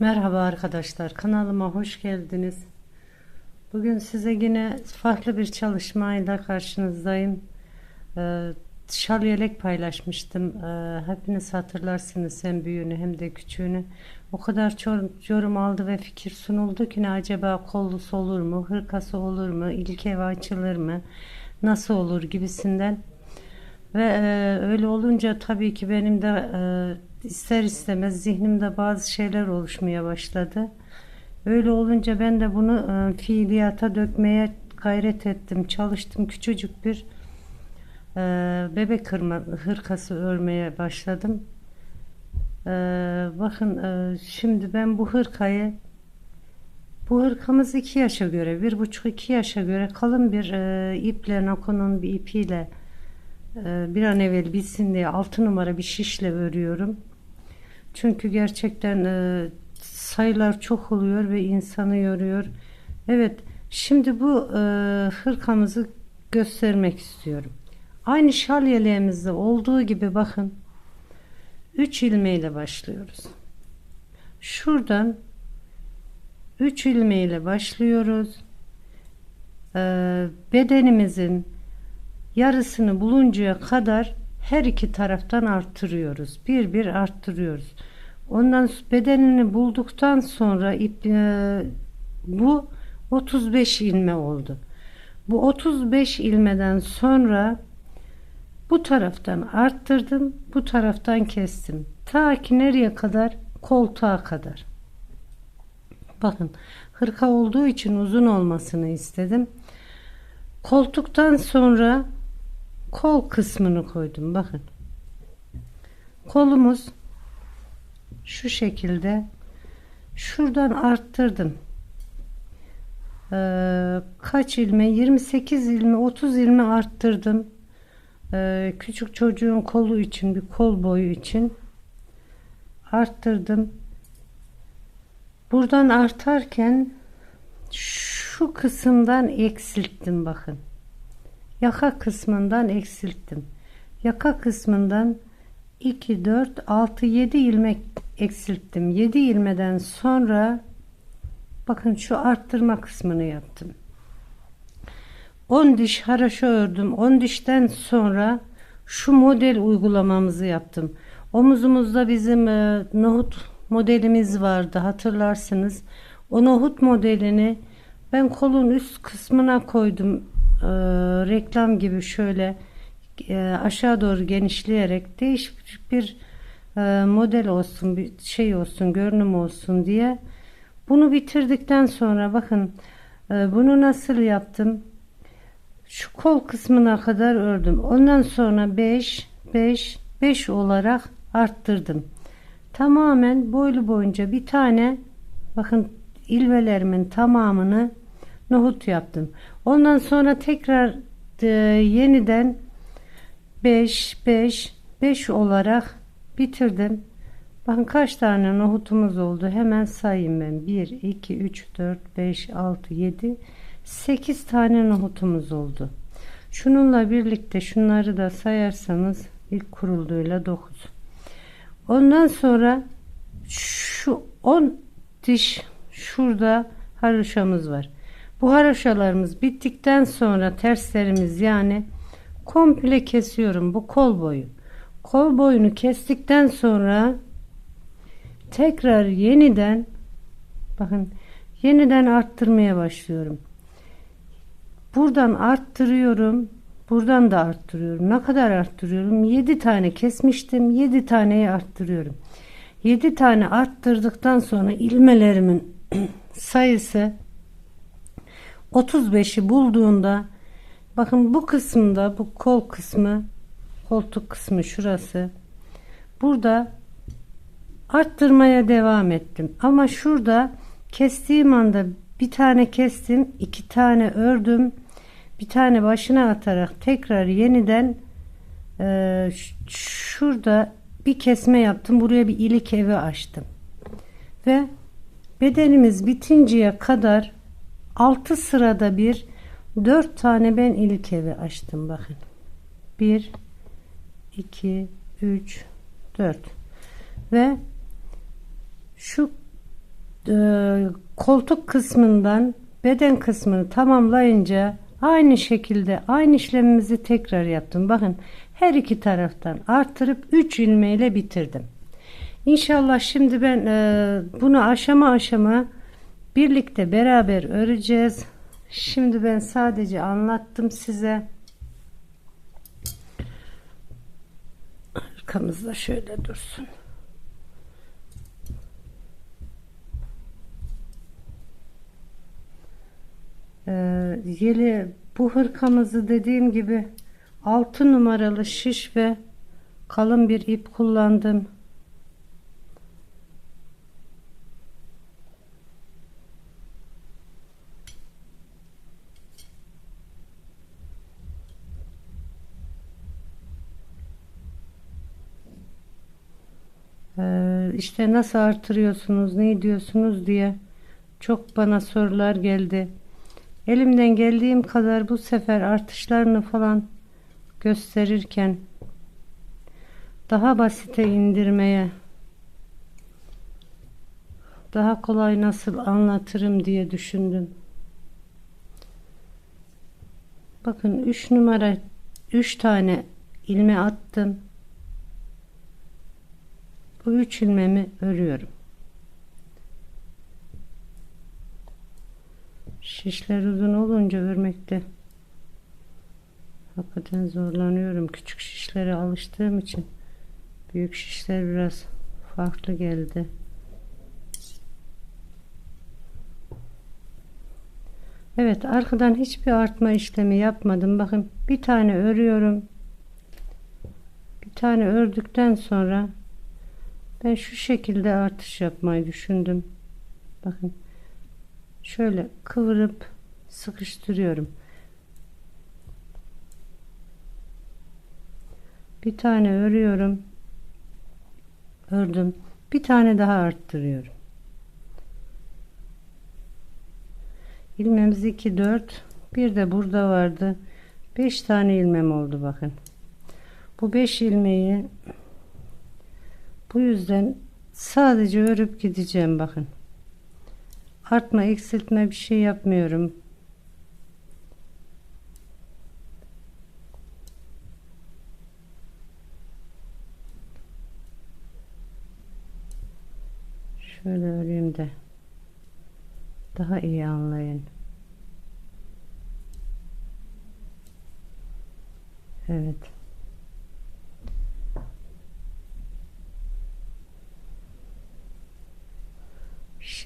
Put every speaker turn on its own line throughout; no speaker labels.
Merhaba arkadaşlar kanalıma hoş geldiniz. Bugün size yine farklı bir çalışmayla karşınızdayım. Ee, şal yelek paylaşmıştım. Ee, hepiniz hatırlarsınız hem büyüğünü hem de küçüğünü. O kadar çok yorum aldı ve fikir sunuldu ki ne acaba kollusu olur mu, hırkası olur mu, ilk ev açılır mı, nasıl olur gibisinden. Ve e, öyle olunca tabii ki benim de e, ister istemez zihnimde bazı şeyler oluşmaya başladı. Öyle olunca ben de bunu e, fiiliyata dökmeye gayret ettim. Çalıştım küçücük bir e, bebek kırma, hırkası örmeye başladım. E, bakın şimdi ben bu hırkayı bu hırkamız iki yaşa göre bir buçuk iki yaşa göre kalın bir e, iple nakonun bir ipiyle bir an evvel bitsin diye altı numara bir şişle örüyorum. Çünkü gerçekten e, sayılar çok oluyor ve insanı yoruyor. Evet, şimdi bu e, hırkamızı göstermek istiyorum. Aynı şal yeleğimizde olduğu gibi bakın 3 ilmeğiyle başlıyoruz. Şuradan 3 ilmeğiyle başlıyoruz. E, bedenimizin yarısını buluncaya kadar her iki taraftan arttırıyoruz. Bir bir arttırıyoruz. Ondan bedenini bulduktan sonra ip, e, bu 35 ilme oldu. Bu 35 ilmeden sonra bu taraftan arttırdım, bu taraftan kestim. Ta ki nereye kadar? Koltuğa kadar. Bakın hırka olduğu için uzun olmasını istedim. Koltuktan sonra kol kısmını koydum bakın. Kolumuz şu şekilde şuradan arttırdım. Ee, kaç ilme? 28 ilme 30 ilme arttırdım. Ee, küçük çocuğun kolu için bir kol boyu için arttırdım. Buradan artarken şu kısımdan eksilttim bakın yaka kısmından eksilttim. Yaka kısmından 2, 4, 6, 7 ilmek eksilttim. 7 ilmeden sonra bakın şu arttırma kısmını yaptım. 10 diş haraşo ördüm. 10 dişten sonra şu model uygulamamızı yaptım. Omuzumuzda bizim e, nohut modelimiz vardı hatırlarsınız. O nohut modelini ben kolun üst kısmına koydum e, reklam gibi şöyle e, aşağı doğru genişleyerek değişik bir e, model olsun bir şey olsun görünüm olsun diye bunu bitirdikten sonra bakın e, bunu nasıl yaptım? Şu kol kısmına kadar ördüm. Ondan sonra 5 5 5 olarak arttırdım. Tamamen boylu boyunca bir tane bakın ilvelerimin tamamını nohut yaptım. Ondan sonra tekrar e, yeniden 5 5 5 olarak bitirdim. Bakın kaç tane nohutumuz oldu. Hemen sayayım ben. 1 2 3 4 5 6 7 8 tane nohutumuz oldu. Şununla birlikte şunları da sayarsanız ilk kurulduğuyla 9. Ondan sonra şu 10 diş şurada haroşamız var. Bu haroşalarımız bittikten sonra terslerimiz yani komple kesiyorum bu kol boyu. Kol boyunu kestikten sonra tekrar yeniden bakın yeniden arttırmaya başlıyorum. Buradan arttırıyorum. Buradan da arttırıyorum. Ne kadar arttırıyorum? 7 tane kesmiştim. 7 taneyi arttırıyorum. 7 tane arttırdıktan sonra ilmelerimin sayısı 35'i bulduğunda bakın bu kısımda bu kol kısmı koltuk kısmı şurası. Burada arttırmaya devam ettim. Ama şurada kestiğim anda bir tane kestim iki tane ördüm. Bir tane başına atarak tekrar yeniden e, şurada bir kesme yaptım. Buraya bir ilik evi açtım. Ve bedenimiz bitinceye kadar 6 sırada bir 4 tane ben ilk evi açtım bakın 1 2 3 4 ve şu e, koltuk kısmından beden kısmını tamamlayınca aynı şekilde aynı işlemimizi tekrar yaptım. Bakın her iki taraftan artırıp 3 ilmeğiyle bitirdim. İnşallah şimdi ben e, bunu aşama aşama birlikte beraber öreceğiz. Şimdi ben sadece anlattım size. Arkamızda şöyle dursun. Ee, yeli bu hırkamızı dediğim gibi 6 numaralı şiş ve kalın bir ip kullandım. İşte nasıl artırıyorsunuz, ne diyorsunuz diye çok bana sorular geldi. Elimden geldiğim kadar bu sefer artışlarını falan gösterirken daha basite indirmeye daha kolay nasıl anlatırım diye düşündüm. Bakın 3 numara 3 tane ilme attım. Bu 3 ilmemi örüyorum. Şişler uzun olunca örmekte hakikaten zorlanıyorum. Küçük şişlere alıştığım için büyük şişler biraz farklı geldi. Evet arkadan hiçbir artma işlemi yapmadım. Bakın bir tane örüyorum. Bir tane ördükten sonra ben şu şekilde artış yapmayı düşündüm. Bakın şöyle kıvırıp sıkıştırıyorum. Bir tane örüyorum. Ördüm. Bir tane daha arttırıyorum. ilmemiz 2 4 bir de burada vardı 5 tane ilmem oldu bakın bu 5 ilmeği bu yüzden sadece örüp gideceğim bakın artma eksiltme bir şey yapmıyorum şöyle öreyim de daha iyi anlayın. Evet.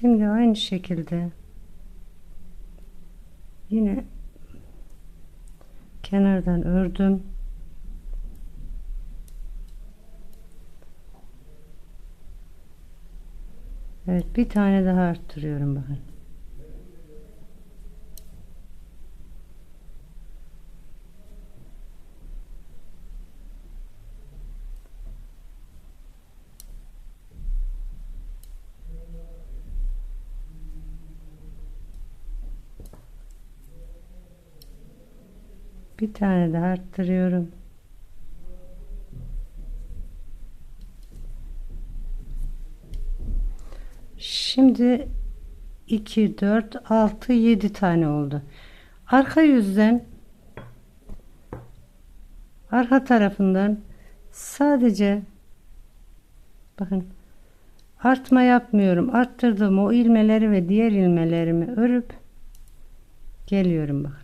Şimdi aynı şekilde yine kenardan ördüm. Evet bir tane daha arttırıyorum bakın. Bir tane daha arttırıyorum. Şimdi 2 4 6 7 tane oldu. Arka yüzden arka tarafından sadece bakın artma yapmıyorum. Arttırdığım o ilmeleri ve diğer ilmelerimi örüp geliyorum bakın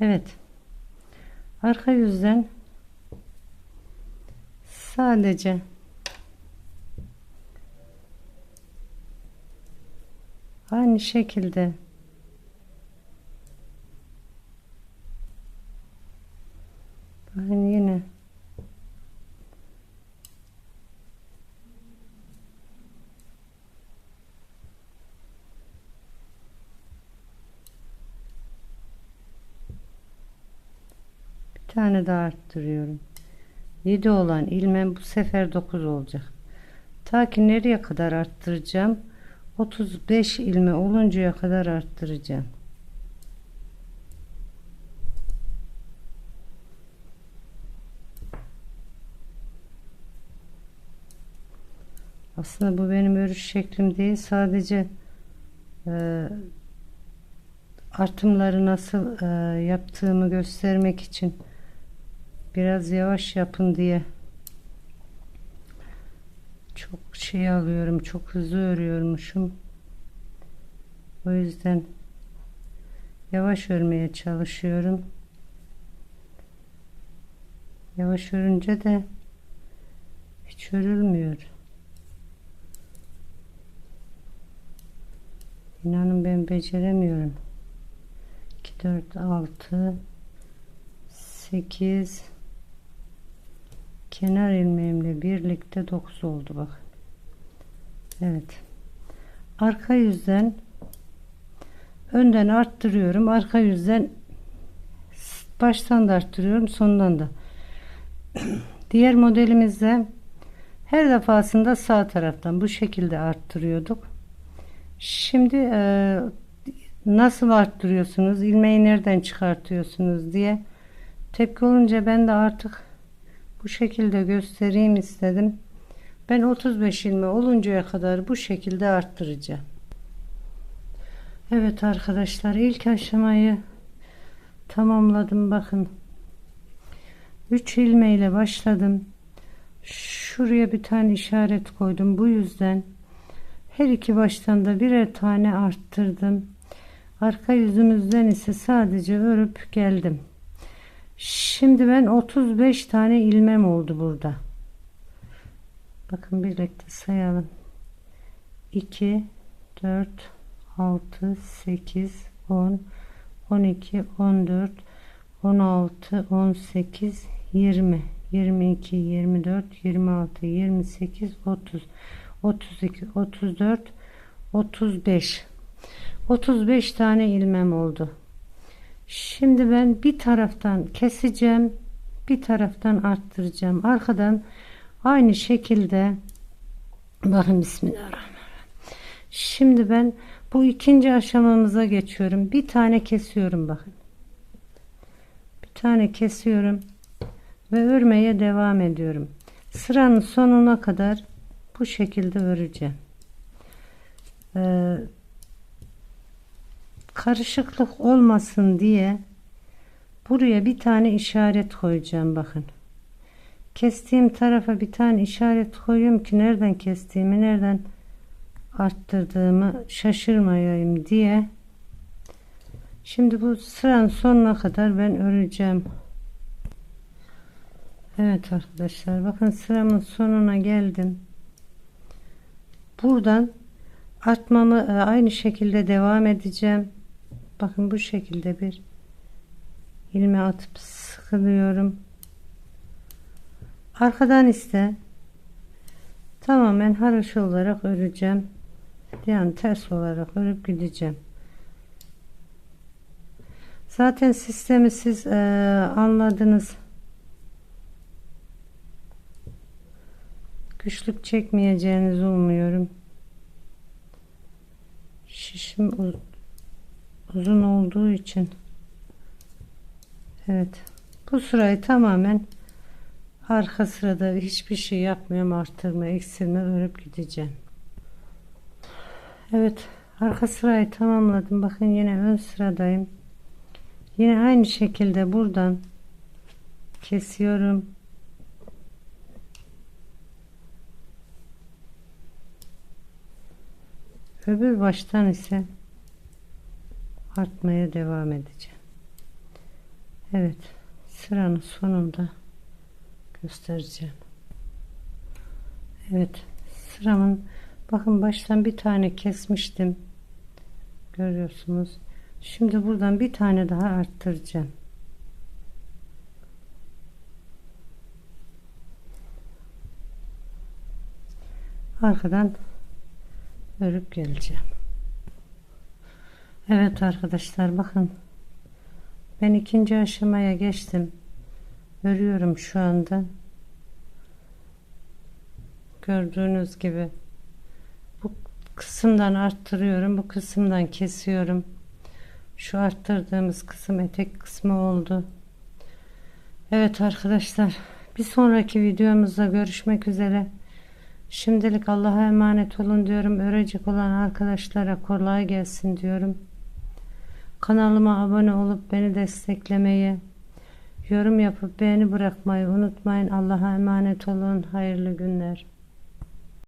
Evet. Arka yüzden sadece aynı şekilde bakın yine tane daha arttırıyorum. 7 olan ilmem bu sefer 9 olacak. Ta ki nereye kadar arttıracağım? 35 ilme oluncaya kadar arttıracağım. Aslında bu benim örüş şeklim değil sadece e, artımları nasıl e, yaptığımı göstermek için biraz yavaş yapın diye. Çok şey alıyorum çok hızlı örüyormuşum. O yüzden yavaş örmeye çalışıyorum. Yavaş örünce de hiç örülmüyor. İnanın ben beceremiyorum. 2 4 6 8 kenar ilmeğimle birlikte 9 oldu bak. Evet. Arka yüzden önden arttırıyorum. Arka yüzden baştan da arttırıyorum sondan da. Diğer modelimizde her defasında sağ taraftan bu şekilde arttırıyorduk. Şimdi e, nasıl arttırıyorsunuz ilmeği nereden çıkartıyorsunuz diye tepki olunca ben de artık bu şekilde göstereyim istedim. Ben 35 ilme oluncaya kadar bu şekilde arttıracağım. Evet arkadaşlar ilk aşamayı tamamladım bakın. 3 ilme ile başladım. Şuraya bir tane işaret koydum bu yüzden. Her iki baştan da birer tane arttırdım. Arka yüzümüzden ise sadece örüp geldim şimdi ben 35 tane ilmem oldu burada. Bakın birlikte sayalım. 2 4 6 8 10 12 14 16 18 20 22 24 26 28 30 32 34 35 35 tane ilmem oldu şimdi ben bir taraftan keseceğim bir taraftan arttıracağım. Arkadan aynı şekilde bakın bismillahirrahmanirrahim. Şimdi ben bu ikinci aşamamıza geçiyorum. Bir tane kesiyorum bakın. Bir tane kesiyorum ve örmeye devam ediyorum. Sıranın sonuna kadar bu şekilde öreceğim. Ee, karışıklık olmasın diye buraya bir tane işaret koyacağım bakın. Kestiğim tarafa bir tane işaret koyuyorum ki nereden kestiğimi nereden arttırdığımı şaşırmayayım diye. Şimdi bu sıranın sonuna kadar ben öreceğim. Evet arkadaşlar bakın sıramın sonuna geldim. Buradan artmamı e, aynı şekilde devam edeceğim bakın bu şekilde bir ilme atıp sıkılıyorum. Arkadan ise tamamen haroşa olarak öreceğim. Yani ters olarak örüp gideceğim. Zaten sistemi siz e, anladınız. Güçlük çekmeyeceğinizi umuyorum. Şişim uzun olduğu için. Evet. Bu sırayı tamamen arka sırada hiçbir şey yapmıyorum arttırma eksilme örüp gideceğim. Evet arka sırayı tamamladım. Bakın yine ön sıradayım. Yine aynı şekilde buradan kesiyorum. Öbür baştan ise artmaya devam edeceğim. Evet sıranın sonunda göstereceğim. Evet sıramın bakın baştan bir tane kesmiştim. Görüyorsunuz. Şimdi buradan bir tane daha arttıracağım. Arkadan örüp geleceğim Evet arkadaşlar bakın ben ikinci aşamaya geçtim örüyorum şu anda. Gördüğünüz gibi bu kısımdan arttırıyorum. Bu kısımdan kesiyorum. Şu arttırdığımız kısım etek kısmı oldu. Evet arkadaşlar bir sonraki videomuzda görüşmek üzere. Şimdilik Allah'a emanet olun diyorum. Örecek olan arkadaşlara kolay gelsin diyorum. Kanalıma abone olup beni desteklemeyi, yorum yapıp beğeni bırakmayı unutmayın. Allah'a emanet olun. Hayırlı günler.